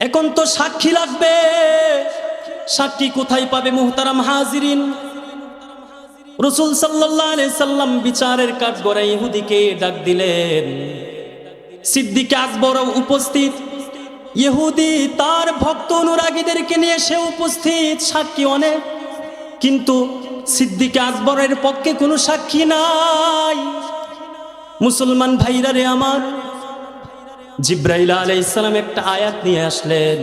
এখন তো সাক্ষী লাগবে। সাক্ষী কোথায় পাবে মুহতারাম হাজিরিন? রসুল সাল্লাহ সাল্লাম বিচারের কাঠ গড়া ইহুদিকে ডাক দিলেন। সিদ্দিকে আকবর উপস্থিত। ইহুদি তার ভক্ত অনুরাগীদেরকে নিয়ে সে উপস্থিত। সাক্ষী অনেক। কিন্তু সিদ্দিকে আকবরের পক্ষে কোনো সাক্ষী নাই। মুসলমান ভাইরা রে আমার জিব্রাইল আলাইহিস সালাম একটা আয়াত নিয়ে আসলেন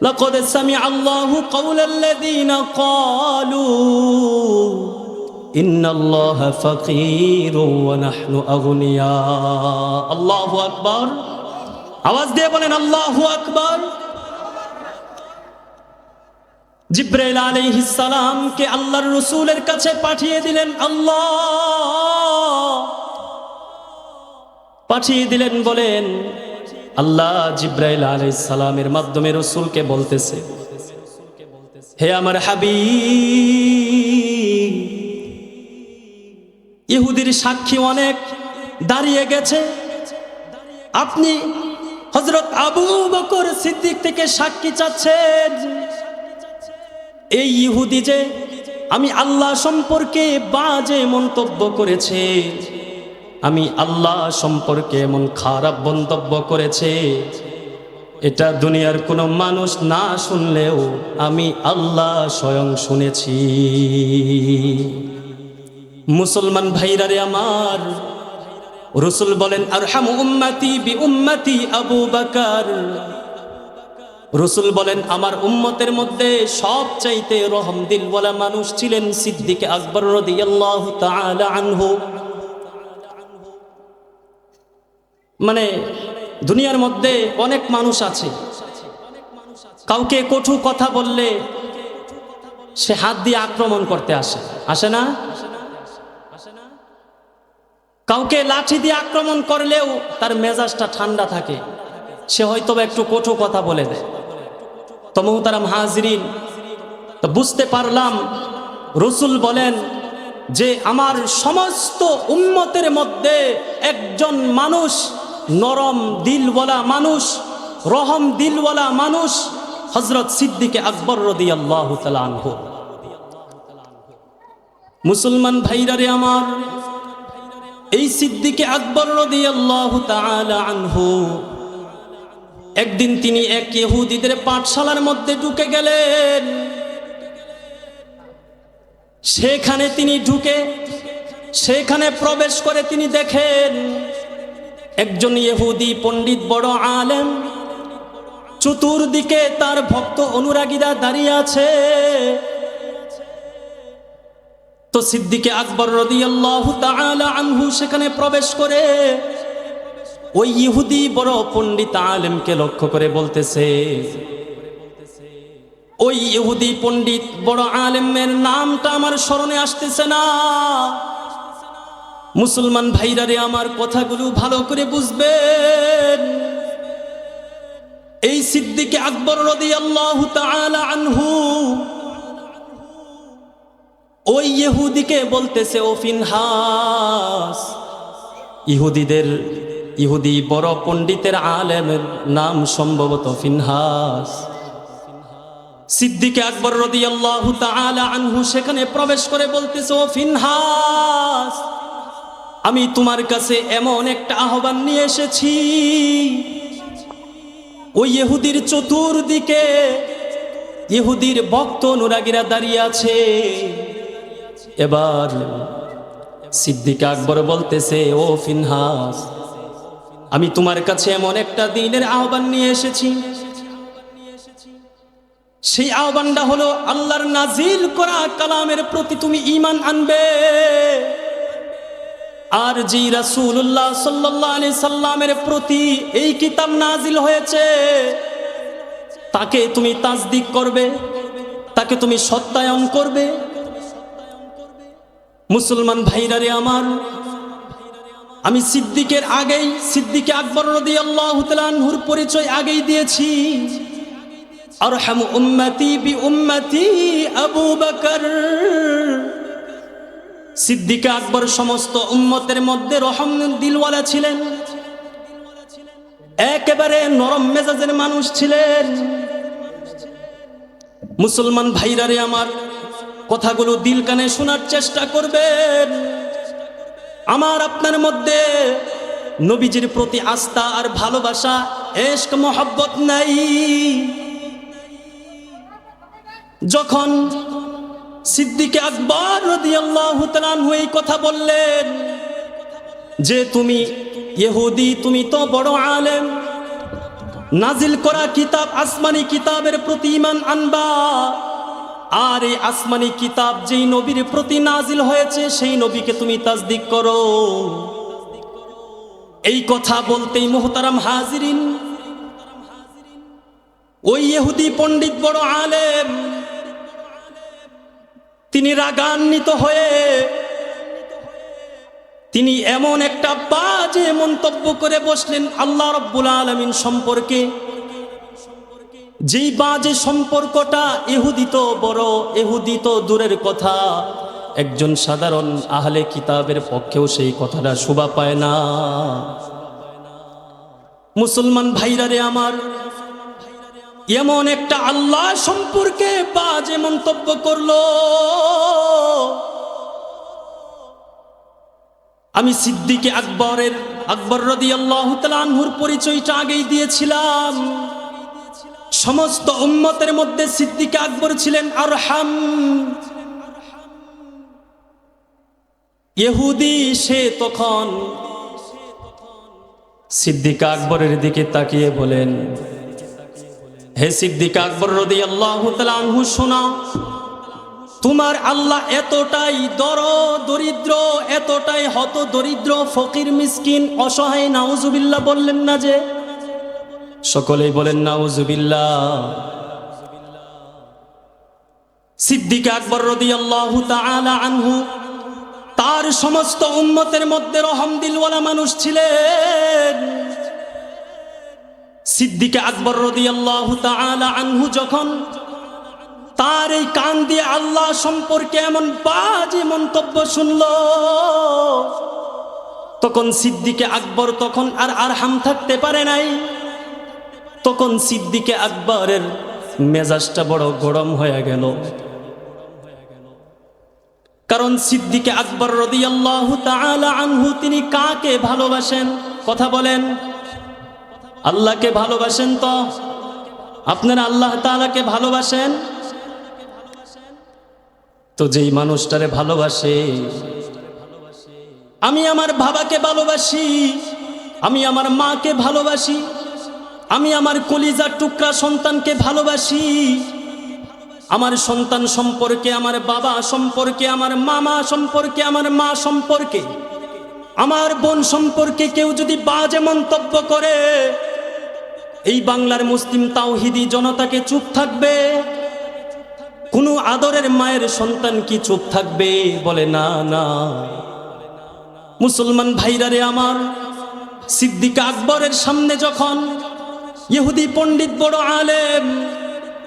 لقد سمع الله قول الذين قالوا إن الله فقير ونحن أغنياء الله أكبر আওয়াজ দিয়ে বলেন আল্লাহু আকবার জিব্রাইল আলাইহিস সালামকে আল্লাহর রসুলের কাছে পাঠিয়ে দিলেন আল্লাহ পাঠিয়ে দিলেন বলেন, আল্লাহ জিব্রাইল আলাইহিস সালামের মাধ্যমে রসুলকে বলতেছে, হে আমার হাবি ইহুদির সাক্ষী অনেক দাঁড়িয়ে গেছে। আপনি হজরত আবু বকর সিদ্দিক থেকে সাক্ষী চাচ্ছেন? এই ইহুদি যে আমি আল্লাহ সম্পর্কে বাজে মন্তব্য করেছে। আমি আল্লাহ সম্পর্কে এমন খারাপ মন্তব্য করেছে। এটা দুনিয়ার কোনো মানুষ না শুনলেও আমি আল্লাহ স্বয়ং শুনেছি। মুসলমান ভাইরারে আমার, রসুল বলেন আর হাম উম্মাতি বি উম্মাতি আবু বাকার। রসুল বলেন, আমার উম্মতের মধ্যে সব চাইতে রহম বলা মানুষ ছিলেন সিদ্দিকে আকবর রদিয়াল্লাহু তাআলা আনহু। মানে দুনিয়ার মধ্যে অনেক মানুষ আছে। কাউকে কঠু কথা বললে সে হাত দিয়ে আক্রমণ করতে আসে। আসে না? কাউকে লাঠি দিয়ে আক্রমণ করলেও তার মেজাজটা ঠান্ডা থাকে। সে হয়তো একটু কঠু কথা বলে দেয়। তো মোহতারাম হাজরিন, তো বুঝতে পারলাম, রসুল বলেন যে আমার সমস্ত উম্মতের মধ্যে একজন মানুষ নরম দিলওয়ালা মানুষ, রহম দিলওয়ালা মানুষ হজরত সিদ্দিকে আকবর রদি আল্লাহ আনহু। মুসলমান ভাইরারে আমার, এই সিদ্দিকে আকবর রদি আল্লাহ আনহু, একদিন তিনি এক ইহুদিদের পাঠশালার মধ্যে ঢুকে গেলেন। সেখানে তিনি ঢুকে, সেখানে প্রবেশ করে তিনি দেখেন একজন ইহুদি পণ্ডিত বড় আলেম, চতুর্দিকে তার ভক্ত অনুরাগীরা দাঁড়িয়ে আছে। তো সিদ্দিকে আকবর আনহু সেখানে প্রবেশ করে, ওই ইহুদি বড় পণ্ডিত আলেমকে লক্ষ্য করে বলতেছে, ওই ইহুদি পণ্ডিত বড় আলেমের নামটা আমার স্মরণে আসতেছে না। মুসলমান ভাইরারে আমার কথাগুলো ভালো করে বুঝবেন। এই সিদ্দিকে আকবর রদি আল্লাহ আনহু, ওই ইহুদিকে বলতেছে, ও ফিনহাস, ইহুদিদের, ইহুদি বড় পণ্ডিতের আলেমের নাম সম্ভবত ফিনহাস। সিদ্দিকে আকবর রদি আল্লাহ আনহু সেখানে প্রবেশ করে বলতেছে, ও ফিনহাস আমি তোমার কাছে এমন একটা আহ্বান নিয়ে এসেছি। ওই ইহুদির চতুর্দিকে ইহুদির ভক্ত অনুরাগীরা দাঁড়িয়ে আছে। এবার সিদ্দিক আকবর বলতেছে, ও ফিনহাস, আমি তোমার কাছে এমন একটা দিনের আহ্বান নিয়ে এসেছি। সেই আহ্বানটা হলো আল্লাহর নাজিল করা কালামের প্রতি তুমি ইমান আনবে। আর জি রাসূলুল্লাহ সাল্লাল্লাহু আলাইহি সাল্লামের প্রতি এই কিতাব নাজিল হয়েছে। তাকে তুমি তাজদিক করবে, তাকে তুমি সত্যায়ন করবে। মুসলমান ভাইরারে আমার, আমি সিদ্দিকের আগেই, সিদ্দিকে আকবর রদি আল্লাহ তালানহুর পরিচয় আগেই দিয়েছি। আর হাম উম্মতি বি উম্মতি আবু বকর। সিদ্দিকে আকবর সমস্ত উম্মতের মধ্যে রহম দিলওয়ালা ছিলেন। একেবারে নরম মেজাজের মানুষ ছিলেন। মুসলমান ভাইরারে আমার, কথাগুলো দিল কানে শোনার চেষ্টা করবেন। আমার আপনার মধ্যে নবীজির প্রতি আস্থা আর ভালোবাসা, এশক মহব্বত নাই। যখন সিদ্দিকে আকবর এই কথা বললেন যে তুমি ইহুদি, তুমি তো বড় আলেম। নাজিল করা কিতাব আসমানি কিতাবের প্রতি ইমান আনবা। আর এই আসমানি কিতাব যেই নবীর প্রতি নাজিল হয়েছে, সেই নবীকে তুমি তাজদিক করো। এই কথা বলতেই মোহতারাম হাজিরিন। ওই ইহুদি পণ্ডিত বড় আলেম তিনি রাগান্বিত হয়ে, তিনি এমন একটা বাজে মন্তব্য করে বসলেন আল্লাহ রব্বুল আলমিন সম্পর্কে। যেই বাজে সম্পর্কটা এহুদি তো বড় এহুদি তো দূরের কথা। একজন সাধারণ আহলে কিতাবের পক্ষেও সেই কথাটা শোভা পায় না। মুসলমান ভাইরারে আমার এমন একটা আল্লাহ সম্পর্কে বাজে মন্তব্য করল। আমি সিদ্দিকে আকবরের, আকবর রদি আল্লাহুর পরিচয়টা আগেই দিয়েছিলাম। সমস্ত উম্মতের মধ্যে সিদ্দিকে আকবর ছিলেন আর হাম ইহুদি সে তখন সিদ্দিকা আকবরের দিকে তাকিয়ে বলেন হে সিদ্দিকা আকবর রদি আল্লাহ আনহু, শোনা। তোমার আল্লাহ এতটাই দর দরিদ্র এতটাই হত দরিদ্র ফকির, মিসকিন, অসহায়, নাউজুবিল্লাহ বললেন না যে? সকলেই বলেন, নাউজুবিল্লাহ। সিদ্দিক আকবর রদি আল্লাহ আনহু তার সমস্ত উম্মতের মধ্যে রহমদিলওয়ালা মানুষ ছিলেন। সিদ্দিকে আকবর রদি আল্লাহ আনহু যখন তার এই কান দিয়ে আল্লাহ সম্পর্কে এমন বাজে মন্তব্য শুনল, তখন সিদ্দিকে আকবর তখন আর আরহাম থাকতে পারে নাই। তখন সিদ্দিকে আকবরের মেজাজটা বড় গরম হয়ে গেল। কারণ সিদ্দিকে আকবর রদি আল্লাহ আনহু তিনি কাকে ভালোবাসেন? কথা বলেন। আল্লাহকে ভালোবাসেন তো? আপনারা আল্লাহ তাআলাকে ভালোবাসেন? তো যেই মানুষটারে ভালোবাসে, আমি আমার বাবাকে ভালোবাসি, আমি আমার মাকে ভালোবাসি, আমি আমার কলিজার টুকরা সন্তানকে ভালোবাসি, আমার সন্তান সম্পর্কে, আমার বাবা সম্পর্কে, আমার মামা সম্পর্কে, আমার মা সম্পর্কে। আমার বোন সম্পর্কে কেউ যদি বাজে মন্তব্য করে, এই বাংলার মুসলিম তাওহিদি জনতাকে চুপ থাকবে। কোনো আদরের মায়ের সন্তান কি চুপ থাকবে? বলে, না না। মুসলমান ভাইরারে আমার, সিদ্দিকা আকবরের সামনে যখন ইহুদি পণ্ডিত বড় আলেম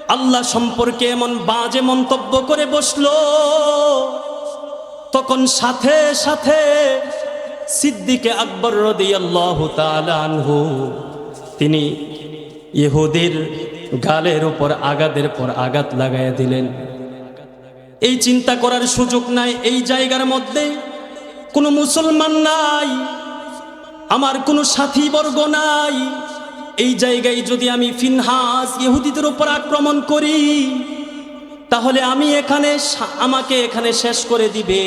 আল্লাহ সম্পর্কে এমন বাজে মন্তব্য করে বসল, তখন সাথে সাথে সিদ্দিকে আকবর আনহু, তিনি ইহুদির গালের উপর আঘাতের পর আঘাত লাগাইয়া দিলেন। এই চিন্তা করার সুযোগ নাই, এই জায়গার মধ্যে কোনো মুসলমান নাই, আমার কোনো সাথী বর্গ নাই। এই জায়গায় যদি আমি ফিনহাস ইহুদিদের উপর আক্রমণ করি, তাহলে আমি এখানে আমাকে এখানে শেষ করে দিবে।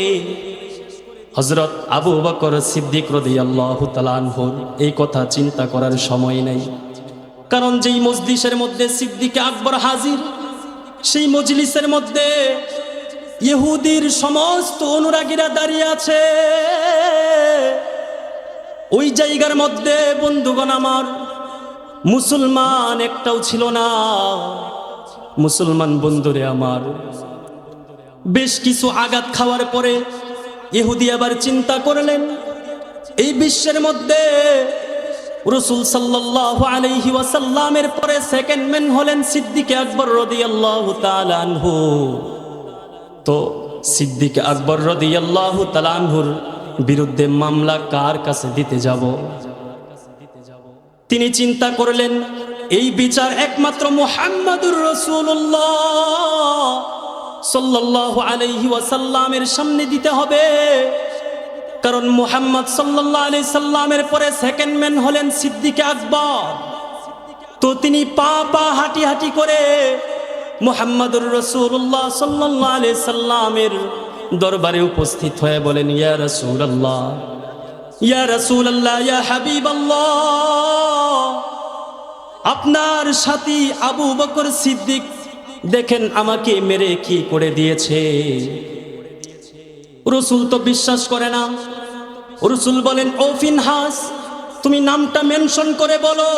হজরত আবু বকর সিদ্দিক রদি আল্লাহ তালানহর এই কথা চিন্তা করার সময় নেই। কারণ যেই মজলিসের মধ্যে সিদ্দিকে আকবর হাজির, সেই মজলিসের মধ্যে ইহুদির সমস্ত অনুরাগীরা দাঁড়িয়ে আছে। ওই জায়গার মধ্যে বন্ধুগণ আমার, মুসলমান একটাও ছিল না। মুসলমান বন্ধুরে আমার, বেশ কিছু আঘাত খাওয়ার পরে ইহুদি আবার চিন্তা করলেন, এই বিশ্বের মধ্যে রসুল সাল্লাহ আলহি ওয়াসাল্লামের পরে সেকেন্ড ম্যান হলেন সিদ্দিকে আকবর রদি আল্লাহ তালানহু তো সিদ্দিকে আকবর রদি আল্লাহ তালানহুর বিরুদ্ধে মামলা কার কাছে দিতে যাব? তিনি চিন্তা করলেন, এই বিচার একমাত্র মোহাম্মদুর রসুল্লাহ আলাইহি ওয়াসাল্লামের সামনে দিতে হবে। কারণ মুহাম্মদ সাল্লাল্লাহু আলাইহি সাল্লামের পরে সেকেন্ড ম্যান হলেন সিদ্দিকে আকবর। তো তিনি পা পা হাঁটি হাঁটি করে মুহাম্মাদুর রসুল্লাহ সাল্লাল্লাহু আলাইহি সাল্লামের দরবারে উপস্থিত হয়ে বলেন, ইয়া রাসূলুল্লাহ ইয়া রাসূলুল্লাহ, ইয়া হাবিবাল্লাহ, আপনার সাথী আবু বকর সিদ্দিক দেখেন আমাকে মেরে কি করে দিয়েছে? রসুল তো বিশ্বাস করে না। রসুল বলেন, ও ফিনহাস, তুমি নামটা মেনশন করে বলো।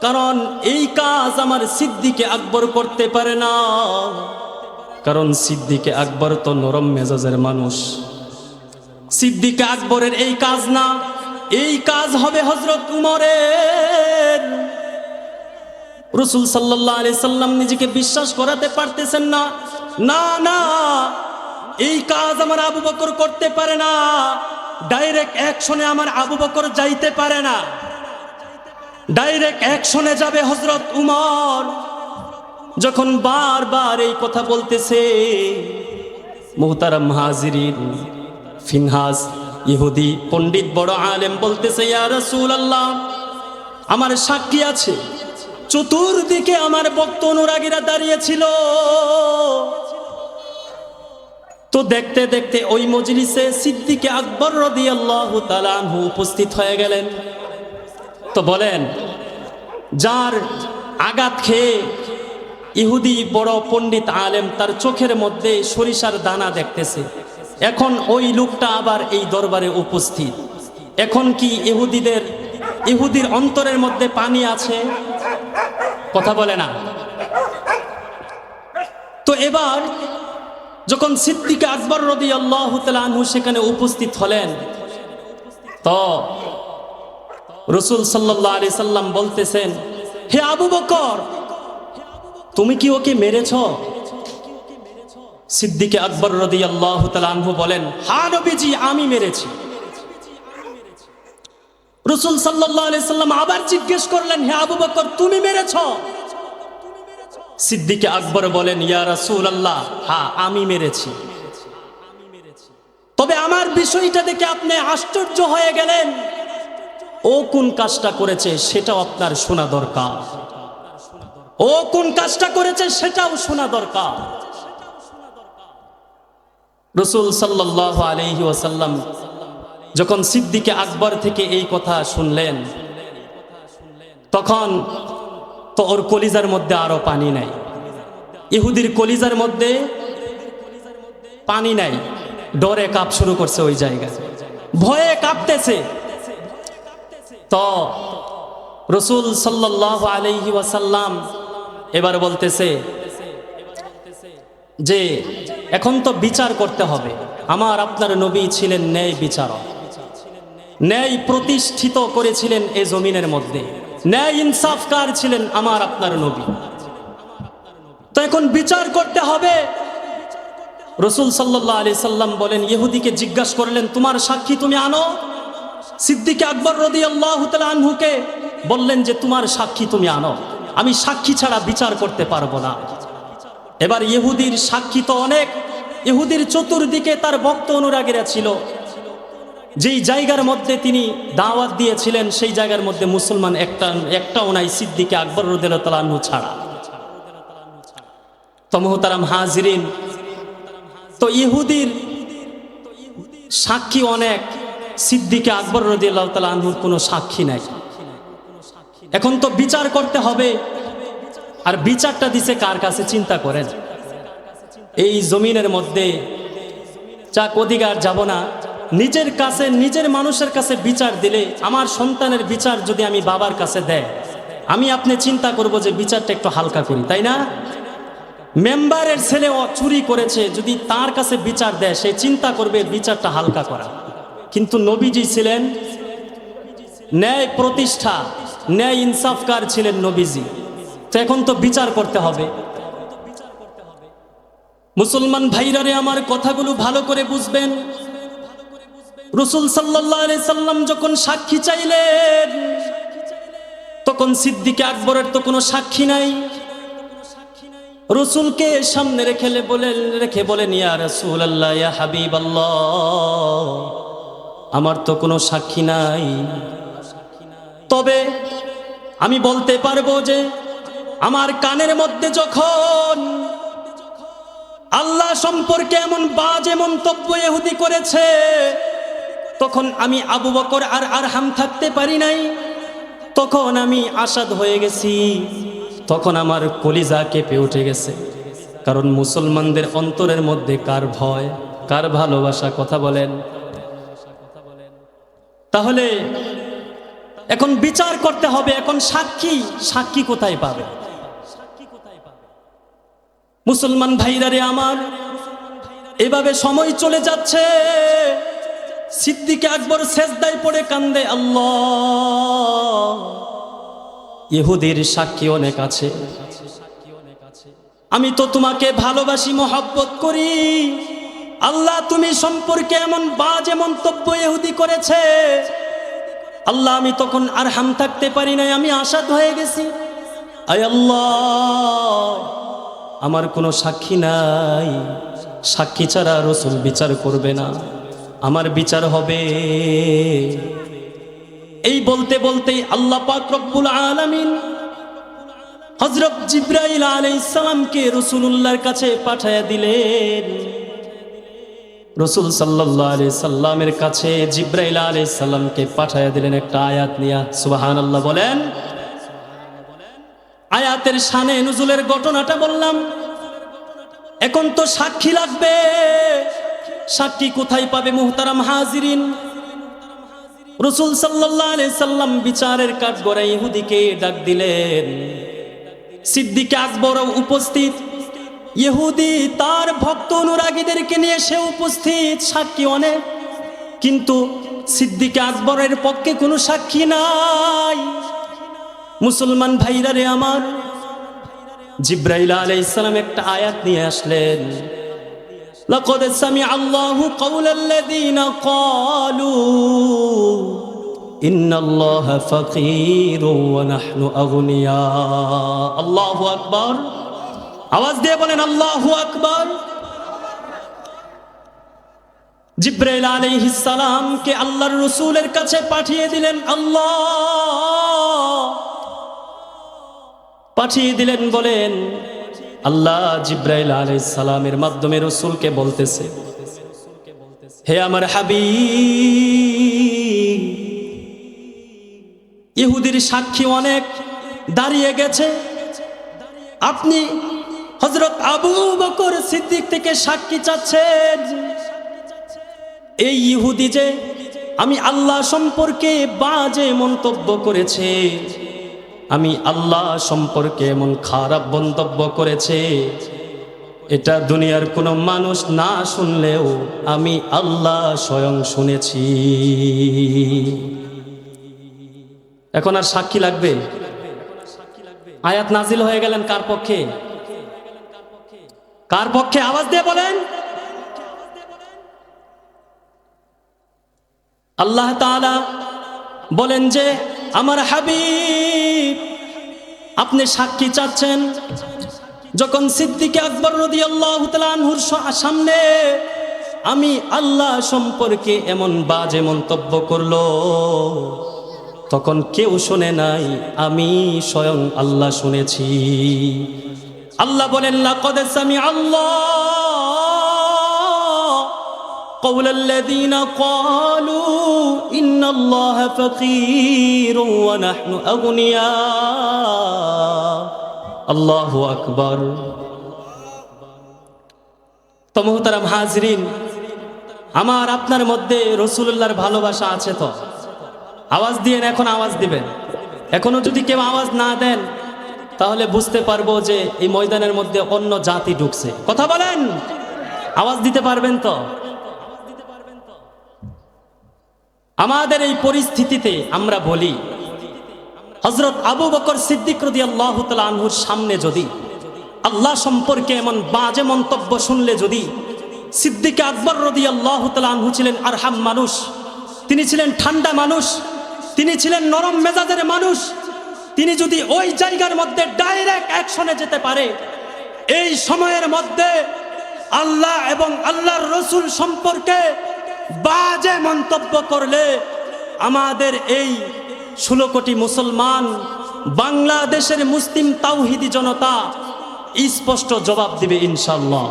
কারণ এই কাজ আমার সিদ্দিকে আকবর করতে পারে না। কারণ সিদ্দিকে আকবর তো নরম মেজাজের মানুষ। সিদ্দিকে আকবরের এই কাজ না, এই কাজ হবে হজরত উমরের। রসুল সাল্লাহ আলি সাল্লাম নিজেকে বিশ্বাস করাতে পারতেছেন না। না না, এই কাজ আমার আবু বকর করতে পারে না। ডাইরেক্ট অ্যাকশনে আমার আবু বকর যাইতে পারে না। ডাইরেক্ট অ্যাকশনে যাবে হজরত উমর। যখন বারবার এই কথা বলতেছে, মোহতারাম হাজিরিন ফিনহাজ ইহুদি, পণ্ডিত, বড় আলেম বলতেছে, ইয়া রাসূলুল্লাহ, আমার সাক্ষী আছে। চতুর্দিকে আমার ভক্ত অনুরাগীরা দাঁড়িয়েছিল। তো দেখতে দেখতে ওই মজলিসে সিদ্দিকে আকবর তাআলা আনহু উপস্থিত হয়ে গেলেন। তো বলেন, যার আঘাত খেয়ে ইহুদি বড় পণ্ডিত আলেম তার চোখের মধ্যে সরিষার দানা দেখতেছে। এখন ওই লোকটা আবার এই দরবারে উপস্থিত। এখন কি ইহুদিদের, ইহুদির অন্তরের মধ্যে পানি আছে? কথা বলে না। তো এবার যখন সিদ্দিকে আকবর রদি আল্লাহ আনহু সেখানে উপস্থিত হলেন, তো রসুল সাল্লাহ আলি সাল্লাম বলতেছেন, হে আবু বকর, তুমি কি ওকে মেরেছ? সিদ্দিকে আকবর রদি আল্লাহ বলেন হা নবীজি, আমি মেরেছি। রসুল সাল্লাহ সাল্লাম আবার জিজ্ঞেস করলেন, হে আবু বকর, তুমি মেরেছ? সিদ্দিকে আকবর বলেন, ইয়া রাসূল আল্লাহ হ্যাঁ আমি মেরেছি। তবে আমার বিষয়টা দেখে আপনি আশ্চর্য হয়ে গেলেন। ও কোন কাজটা করেছে সেটাও আপনার শোনা দরকার। ও কোন কাজটা করেছে সেটাও শোনা দরকার। রসুল সাল্লাহ আলহি ওয়াসাল্লাম যখন সিদ্দিকে আকবর থেকে এই কথা শুনলেন, তখন তো ওর কলিজার মধ্যে আরও পানি নাই। ইহুদির কলিজার মধ্যে পানি নাই। ডরে কাপ শুরু করছে ওই জায়গায়। ভয়ে কাঁপতেছে। তো রসুল সাল্লাহ আলহি ওয়াসাল্লাম এবার বলতেছে যে, এখন তো বিচার করতে হবে। আমার আপনার নবী ছিলেন ন্যায় বিচারক। ন্যায় প্রতিষ্ঠিত করেছিলেন এ জমিনের মধ্যে। ন্যায় ইনসাফকার ছিলেন আমার আপনার নবী। তো এখন বিচার করতে হবে। রসুল সাল্লাহ আলি সাল্লাম বলেন, ইহুদিকে জিজ্ঞাসা করলেন, তোমার সাক্ষী তুমি আনো? সিদ্দিকে আকবর রদি আল্লাহ আনহুকে বললেন যে, তোমার সাক্ষী তুমি আনো। আমি সাক্ষী ছাড়া বিচার করতে পারব না। এবার ইহুদির সাক্ষী তো অনেক। ইহুদির চতুর্দিকে তার ভক্ত অনুরাগীরা ছিল। যেই জায়গার মধ্যে তিনি দাওয়াত দিয়েছিলেন, সেই জায়গার মধ্যে মুসলমান একটা, একটাও নাই, সিদ্দিকে আকবর রদুল্লাহ ছাড়া। তমহতারাম মোহতারাম হাজরিন, তো ইহুদির সাক্ষী অনেক, সিদ্দিকে আকবর রদিয়াল্লাহ তালা আনহুর কোনো সাক্ষী নাই। এখন তো বিচার করতে হবে, আর বিচারটা দিছে কার কাছে চিন্তা করেন? এই জমিনের মধ্যে চাক অধিকার যাব না নিজের কাছে, নিজের মানুষের কাছে বিচার দিলে আমার সন্তানের বিচার যদি আমি বাবার কাছে দেয়, আমি আপনি চিন্তা করব যে বিচারটা একটু হালকা করি, তাই না? মেম্বারের ছেলে চুরি করেছে, যদি তার কাছে বিচার দেয়, সে চিন্তা করবে বিচারটা হালকা করা। কিন্তু নবীজি ছিলেন ন্যায় প্রতিষ্ঠা, ন্যায় ইনসাফকার ছিলেন নবীজি। তো এখন তো বিচার করতে হবে। মুসলমান ভাইরারে আমার কথাগুলো ভালো করে বুঝবেন। রসুল সাল্লাম যখন সাক্ষী চাইলেন, তখন সিদ্দিকে আকবরের তো কোনো সাক্ষী নাই। রসুলকে সামনে রেখে বলে, রেখে বলেন, ইয়া রসুল আল্লাহ ইয়া হাবিব আমার তো কোনো সাক্ষী নাই। তবে আমি বলতে পারব যে, আমার কানের মধ্যে যখন আল্লাহ সম্পর্কে এমন বাজে মন্তব্য এহুদি করেছে তখন আমি আবু বকর আর আর হাম থাকতে পারি নাই। তখন আমি আসাদ হয়ে গেছি। তখন আমার কলিজা কেঁপে উঠে গেছে। কারণ মুসলমানদের অন্তরের মধ্যে কার ভয়, কার ভালোবাসা, কথা বলেন। তাহলে এখন বিচার করতে হবে, এখন সাক্ষী সাক্ষী কোথায় পাবে? মুসলমান ভাইরারে আমার, এভাবে সময় চলে যাচ্ছে। সিদ্দিকে আকবর শেষদায় পড়ে কান্দে, আল্লাহ। সাক্ষী অনেক আছে। আমি তো তোমাকে ভালোবাসি, মহব্বত করি। আল্লাহ, তুমি সম্পর্কে এমন বাজে মন্তব্য এহুদি করেছে। আল্লাহ, আমি তখন আর হাম থাকতে পারি নাই, আমি আশাদ হয়ে গেছি। আল্লাহ, আমার কোনো সাক্ষী নাই। সাক্ষী ছাড়া রসুল বিচার করবে না। আমার বিচার হবে। এই বলতে বলতেই আল্লাহ পাক রব্বুল আলামিন হজরত জিব্রাইল আলাইসালামকে রসুলুল্লাহর কাছে পাঠাইয়া দিলেন। রসুল সাল্লাহ সাল্লামের কাছে জিব্রাইল আলি সাল্লামকে পাঠাইয়া দিলেন একটা আয়াত নিয়া। সুবাহান আল্লাহ বলেন। আয়াতের সানে নজুলের ঘটনাটা বললাম। এখন তো সাক্ষী লাগবে। সাক্ষী কোথায় পাবে মুহতারাম হাজিরিন? রসুল সাল্লাহ সাল্লাম বিচারের কাঠ গড়াই ইহুদিকে ডাক দিলেন। সিদ্দিকে আকবর উপস্থিত। ইহুদি তার ভক্ত অনুরাগীদেরকে নিয়ে সে উপস্থিত, সাক্ষী অনেক। কিন্তু সিদ্দিকে আকবরের পক্ষে কোনো সাক্ষী নাই। মুসলমান ভাইরা রে আমার, জিব্রাইল সালাম একটা আয়াত নিয়ে আসলেন। لقد سمع الله قول الذين قالوا إن الله فقير ونحن أغنياء الله أكبر আওয়াজ দিয়ে বলেন আল্লাহু আকবার জিব্রাইল আলাইহিস সালামকে আল্লাহর রসুলের কাছে পাঠিয়ে দিলেন আল্লাহ পাঠিয়ে দিলেন বলেন আল্লাহ জিব্রাইল আলাইহিস সালামের মাধ্যমে রসুলকে বলতেছে, হে আমার হাবি ইহুদির সাক্ষী অনেক দাঁড়িয়ে গেছে। আপনি হজরত আবু বকর সিদ্দিক থেকে সাক্ষী চাচ্ছেন? এই ইহুদি যে আমি আল্লাহ সম্পর্কে বাজে মন্তব্য করেছে। আমি আল্লাহ সম্পর্কে এমন খারাপ মন্তব্য করেছে। এটা দুনিয়ার কোনো মানুষ না শুনলেও আমি আল্লাহ স্বয়ং শুনেছি। এখন আর সাক্ষী লাগবে? আয়াত নাজিল হয়ে গেলেন কার পক্ষে? কার পক্ষে? আওয়াজ দিয়ে বলেন। আল্লাহ বলেন যে আমার হাবিব, আপনি সাক্ষী চাচ্ছেন। যখন সিদ্দিকে আকবর রদি আল্লাহ সামনে আমি আল্লাহ সম্পর্কে এমন বাজে মন্তব্য করল, তখন কেউ শোনে নাই, আমি স্বয়ং আল্লাহ শুনেছি। আল্লাহ বলেন, লাকদ সামি আল্লাহ قول الذين قالوا إن الله فقير ونحن أغنياء الله أكبر তো মোহতারাম হাজরিন আমার আপনার মধ্যে রসুল্লাহর ভালোবাসা আছে তো আওয়াজ দিয়েন এখন আওয়াজ দিবেন এখনো যদি কেউ আওয়াজ না দেন তাহলে বুঝতে পারবো যে এই ময়দানের মধ্যে অন্য জাতি ঢুকছে কথা বলেন আওয়াজ দিতে পারবেন তো আমাদের এই পরিস্থিতিতে আমরা বলি হজরত আবু বকর সিদ্দিক রদি আল্লাহ আনহুর সামনে যদি, আল্লাহ সম্পর্কে এমন বাজে মন্তব্য শুনলে যদি, সিদ্দিকে আকবর রদি আল্লাহ আনহু ছিলেন আরহাম মানুষ, তিনি ছিলেন ঠান্ডা মানুষ, তিনি ছিলেন নরম মেজাজের মানুষ, তিনি যদি ওই জায়গার মধ্যে ডাইরেক্ট অ্যাকশনে যেতে পারে, এই সময়ের মধ্যে আল্লাহ এবং আল্লাহর রসুল সম্পর্কে বাজে মন্তব্য করলে আমাদের এই ষোলো কোটি মুসলমান বাংলাদেশের মুসলিম তাওহিদি জনতা স্পষ্ট জবাব দিবে ইনশাল্লাহ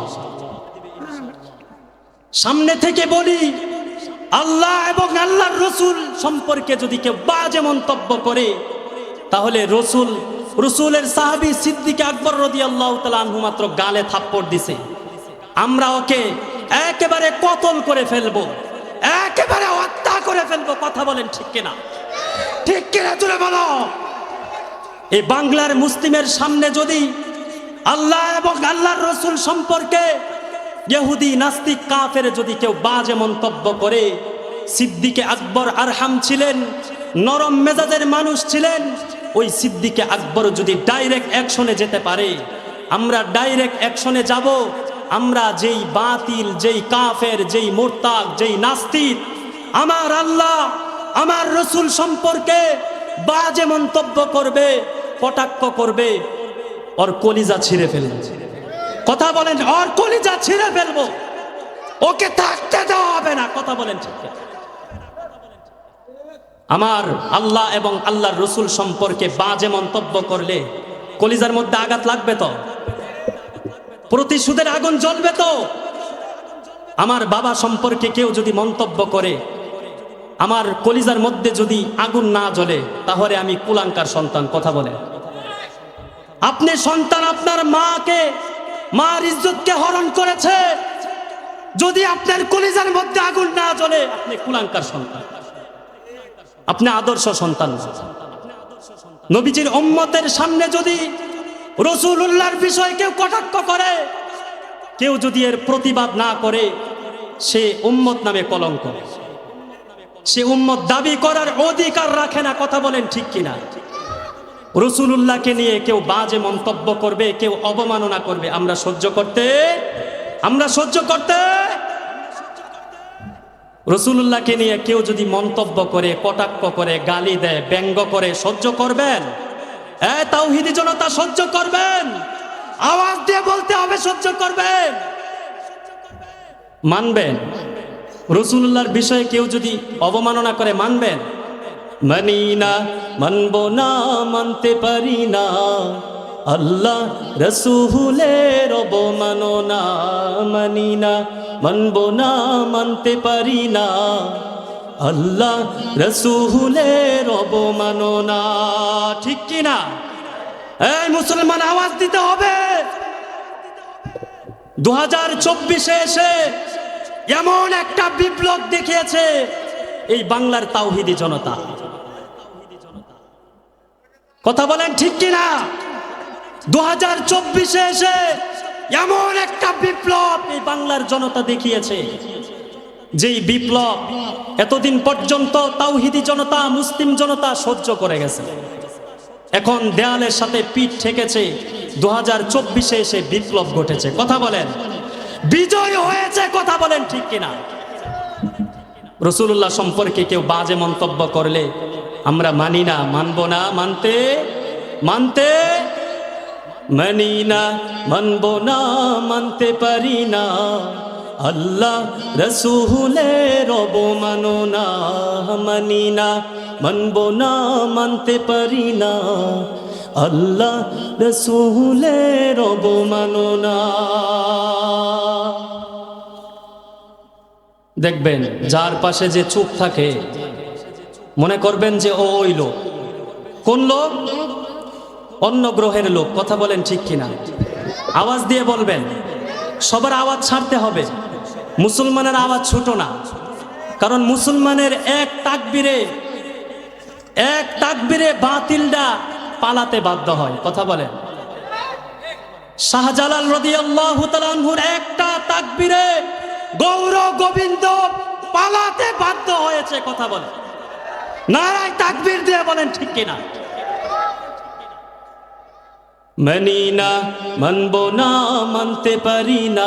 সামনে থেকে বলি, আল্লাহ এবং আল্লাহর রসুল সম্পর্কে যদি কেউ বাজে মন্তব্য করে, তাহলে রসুল, রসুলের সাহাবি সিদ্দিকে আকবর রদি আল্লাহ আনহু মাত্র গালে থাপ্পড় দিছে। আমরা ওকে একেবারে কতল করে ফেলব? একেবারে হত্যা করে ফেলব কথা বলেন ঠিক কিনা? ঠিক কিনা তুলে বলো। এই বাংলার মুসলিমের সামনে যদি আল্লাহ এবং আল্লাহর রসুল সম্পর্কে ইহুদি নাস্তিক কাফের যদি কেউ বাজে মন্তব্য করে সিদ্দিকে আকবর আরহাম ছিলেন নরম মেজাজের মানুষ ছিলেন ওই সিদ্দিকে আকবর যদি ডাইরেক্ট অ্যাকশনে যেতে পারে আমরা ডাইরেক্ট অ্যাকশনে যাব আমরা যেই বাতিল, যেই কাফের, যেই মোরতাক যেই নাস্তিক, আমার আল্লাহ, আমার রসুল সম্পর্কে বাজে মন্তব্য করবে, কটাক্ষ করবে, ওর কলিজা ছিঁড়ে ফেলবে। কথা বলেন, ওর কলিজা ছিঁড়ে ফেলব। ওকে থাকতে দেওয়া হবে না, কথা বলেন আমার আল্লাহ এবং আল্লাহর রসুল সম্পর্কে বাজে মন্তব্য করলে কলিজার মধ্যে আঘাত লাগবে তো? প্রতিশোধের আগুন জ্বলবে তো। আমার বাবা সম্পর্কে কেউ যদি মন্তব্য করে, আমার কলিজার মধ্যে যদি আগুন না জ্বলে, তাহলে আমি কুলাঙ্কার সন্তান, কথা বলে আপনি সন্তান আপনার মাকে, মার ইজ্জতকে হরণ করেছে। যদি আপনার কলিজার মধ্যে আগুন না জ্বলে, আপনি কুলাঙ্কার সন্তান। আপনি আদর্শ সন্তান। নবীজির উম্মতের সামনে যদি রসুল্লাহর বিষয়ে কেউ কটাক্ষ করে? কেউ যদি এর প্রতিবাদ না করে, সে উম্মত নামে কলঙ্ক। সে উম্মত দাবি করার অধিকার রাখে না, কথা বলেন ঠিক কিনা? রসুলুল্লাহকে নিয়ে কেউ বাজে মন্তব্য করবে, কেউ অবমাননা করবে। আমরা সহ্য করতে, আমরা সহ্য করতে। রসুলুল্লাহকে নিয়ে কেউ যদি মন্তব্য করে, কটাক্ষ করে, গালি দেয়, ব্যঙ্গ করে, সহ্য করবেন? তাওহিদি জনতা সহ্য করবেন। আওয়াজ দিয়ে বলতে হবে, সহ্য করবেন। মানবেন। রসুল্লাহর বিষয়ে কেউ যদি অবমাননা করে, মানবেন? মানি না, মানব না, মানতে পারি না। আল্লাহ রসুলের অবমাননা মানি না, মানব না, মানতে পারি না। আল্লাহ রসুলের অবমাননা। ঠিক কি না এই মুসলমান আওয়াজ দিতে হবে। দু হাজার চব্বিশে এসে এমন একটা বিপ্লব দেখিয়েছে এই বাংলার তাওহিদি জনতা। কথা বলেন ঠিক কিনা? দু হাজার চব্বিশে এসে এমন একটা বিপ্লব এই বাংলার জনতা দেখিয়েছে। যেই বিপ্লব এতদিন পর্যন্ত তাওহিদি জনতা, মুসলিম জনতা সহ্য করে গেছে। এখন দেয়ালের সাথে পিঠ ঠেকেছে দু হাজার চব্বিশে এসে বিপ্লব ঘটেছে। কথা বলেন। বিজয় হয়েছে, কথা বলেন ঠিক কিনা? রসুল্লাহ সম্পর্কে কেউ বাজে মন্তব্য করলে আমরা মানি না, মানব না, মানতে মানতে, মানি না, মানব না, মানতে পারি না। আল্লাহ রসুলের অবমাননা মানি না, মানব না, মানতে পারি না। আল্লাহ রসুলের অবমাননা। দেখবেন, যার পাশে যে চুপ থাকে, মনে করবেন যে ও ওই লোক। কোন লোক? অন্য গ্রহের লোক। কথা বলেন ঠিক কিনা? আওয়াজ দিয়ে বলবেন, সবার আওয়াজ ছাড়তে হবে। মুসলমানের আওয়াজ ছোট না। কারণ মুসলমানের এক তাকবিরে এক তাকবিরে বাতিলটা পালাতে বাধ্য হয়। কথা বলেন। শাহজালাল রদিয়াল্লাহু তাআলার একটা তাকবিরে গৌর গোবিন্দ পালাতে বাধ্য হয়েছে। কথা বলে নারায় তাকবীর দিয়ে বলেন, ঠিক কিনা? মানি না, মানব না, মানতে পারি না।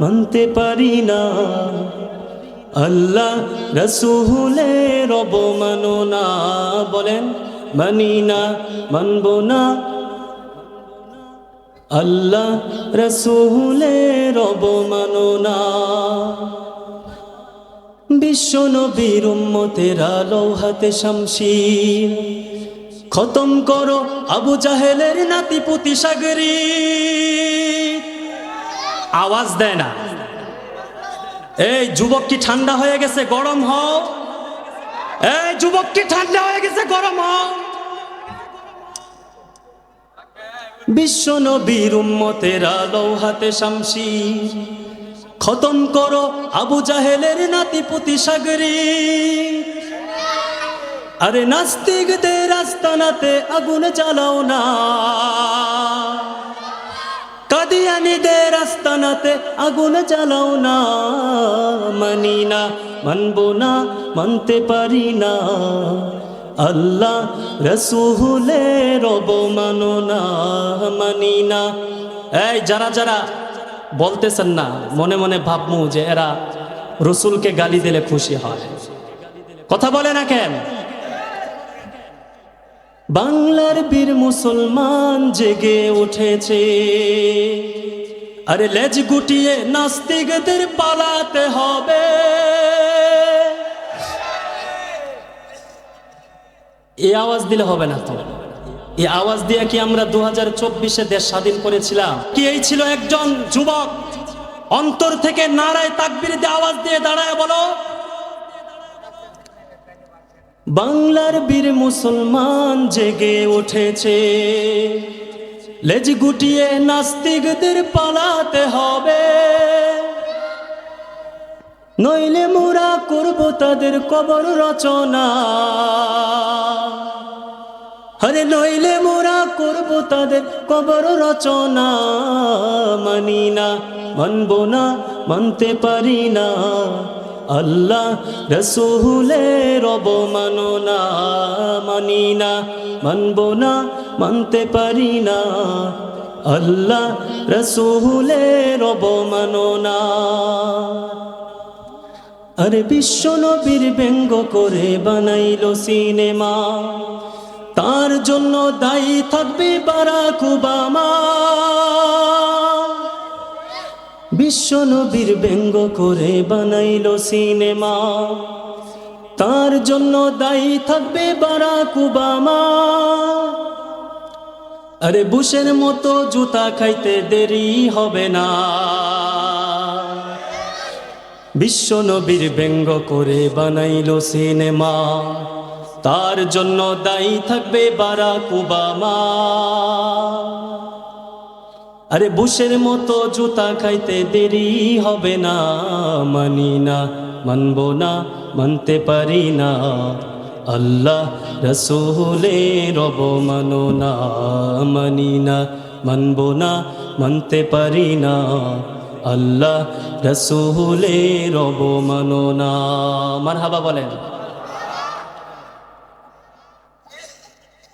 মানতে পারি না। আল্লাহ রসুলের অবমাননা বলেন, মানি না, মানব না। আল্লাহ রসুলের অবমাননা। বিশ্ব নবীর উম্মতেরা লৌহাতে শামশির। খতম করো আবু জাহেলের নাতি পুতি সাগরি আওয়াজ দেয় না। এই যুবক কি ঠান্ডা হয়ে গেছে? গরম হও। এই যুবক কি ঠান্ডা হয়ে গেছে? গরম হও। বিশ্ব নবীর উম্মতেরা লৌহাতে শামশির খতম করো আবু জাহেলের নাতি পুতি সাগরি। আরে নাস্তিকদের আস্তানাতে আগুন জ্বালাও না। কাদিয়ানিদের আস্তানাতে আগুন জ্বালাও না, মানি না, মানবো না, মানতে পারি না। আল্লাহ রসুলের না মানি না। এই, যারা যারা বলতেছেন না, মনে মনে ভাবমু যে এরা রসুলকে গালি দিলে খুশি হয়। কথা বলে না কেন? বাংলার বীর মুসলমান জেগে উঠেছে। আরে লেজ গুটিয়ে নাস্তিকদের পালাতে হবে। এই আওয়াজ দিলে হবে না তো? এই আওয়াজ দিয়ে কি আমরা দু হাজার চব্বিশে দেশ স্বাধীন করেছিলাম? কি এই ছিল একজন যুবক? অন্তর থেকে নারায় তাকবির দিয়ে আওয়াজ দিয়ে দাঁড়ায় বলো। বাংলার বীর মুসলমান জেগে উঠেছে। লেজ গুটিয়ে নাস্তিকদের পালাতে হবে। নইলে মোরা করব তাদের কবর রচনা। হরে নইলে মোরা করব তাদের কবর রচনা। মানি না, মানব না, মানতে পারি না। আল্লাহ রসুলের অবমাননা মানি না, মানব না, মানতে পারি না। আল্লাহ রসুলের অবমাননা। আরে বিশ্ব নবীর ব্যঙ্গ করে বানাইল সিনেমা। তার জন্য দায়ী থাকবে বারাক ওবামা। বিশ্ব নবীর ব্যঙ্গ করে বানাইল সিনেমা। তার জন্য দায়ী থাকবে বারাক ওবামা। আরে বুশের মতো জুতা খাইতে দেরি হবে না। বিশ্ব নবীর ব্যঙ্গ করে বানাইল সিনেমা। তার জন্য দায়ী থাকবে বারাক ওবামা। আরে বুশের মতো জুতা খাইতে দেরি হবে না, মানি না, মানব না, মানতে পারি না। আল্লাহ রসুলের না মানি না, মানব না, মানতে পারি না। আল্লাহ রসুলে রব মানো না অবমাননা, মারহাবা বলেন।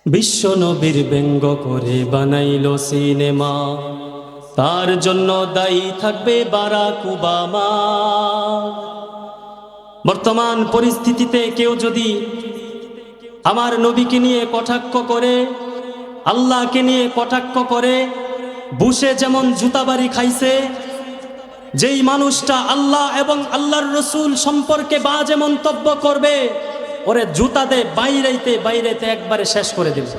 বিশ্ব নবীর ব্যঙ্গ করে বানাইল সিনেমা। তার জন্য দায়ী থাকবে বারাক ওবামা। বর্তমান পরিস্থিতিতে কেউ যদি আমার নবীকে নিয়ে কটাক্ষ করে, আল্লাহকে নিয়ে কটাক্ষ করে বুসে যেমন জুতাবাড়ি খাইছে, যেই মানুষটা আল্লাহ এবং আল্লাহর রসুল সম্পর্কে বাজে মন্তব্য করবে, ওরে জুতা দে বাইরেতে বাইরেতে একবারে শেষ করে দিবে।